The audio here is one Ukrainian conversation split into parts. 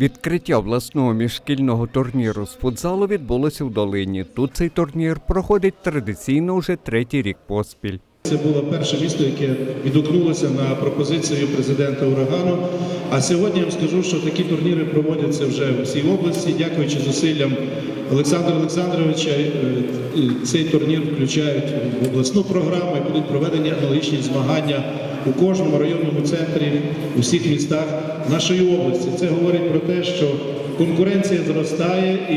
Відкриття власного міжшкільного турніру з футзалу відбулося в Долині. Тут цей турнір проходить традиційно вже третій рік поспіль. Це було перше місто, яке відгукнулося на пропозицію президента урагану. А сьогодні я вам скажу, що такі турніри проводяться вже в всій області, дякуючи зусиллям Олександра Олександровича. е, е, Цей турнір включають в обласну програму і будуть проведені аналогічні змагання у кожному районному центрі, у всіх містах нашої області. Це говорить про те, що конкуренція зростає і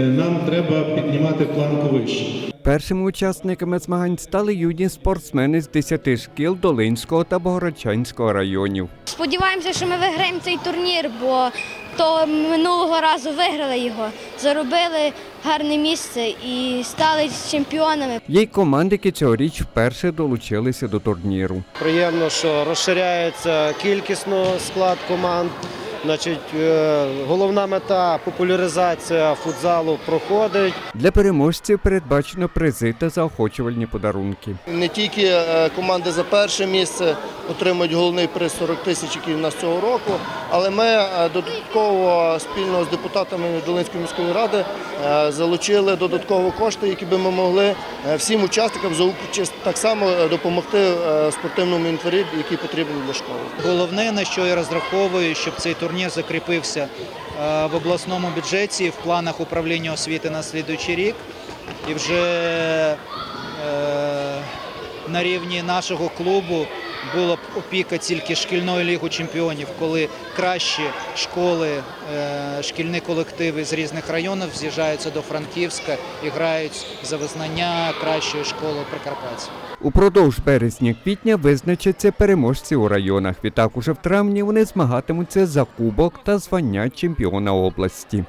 е, нам треба піднімати планку вище. Першими учасниками змагань стали юні спортсмени з 10 шкіл Долинського та Богородчанського районів. Сподіваємося, що ми виграємо цей турнір, бо то минулого разу виграли його, заробили гарне місце і стали чемпіонами. Є й команди, які цьогоріч вперше долучилися до турніру. Приємно, що розширяється кількісно склад команд. Значить, е, головна мета популяризація футзалу проходить. Для переможців передбачено призи та заохочувальні подарунки. Не тільки е, команди за перше місце отримують головний приз 40 тисяч, який в нас цього року, але ми е, додатково спільно з депутатами Долинської міської ради е, залучили додаткові кошти, які би ми могли е, всім учасникам за участь так само допомогти спортивному інвентарі, який потрібен для школи. Головне, на що я розраховую, щоб цей турнір закріпився в обласному бюджеті, в планах управління освіти на слідуючий рік. І вже на рівні нашого клубу була б опіка тільки шкільної ліги чемпіонів, коли кращі школи, е, шкільні колективи з різних районів з'їжджаються до Франківська і грають за визнання кращої школи Прикарпаття. Упродовж березня-квітня визначаться переможці у районах. Відтак уже в травні вони змагатимуться за кубок та звання чемпіона області.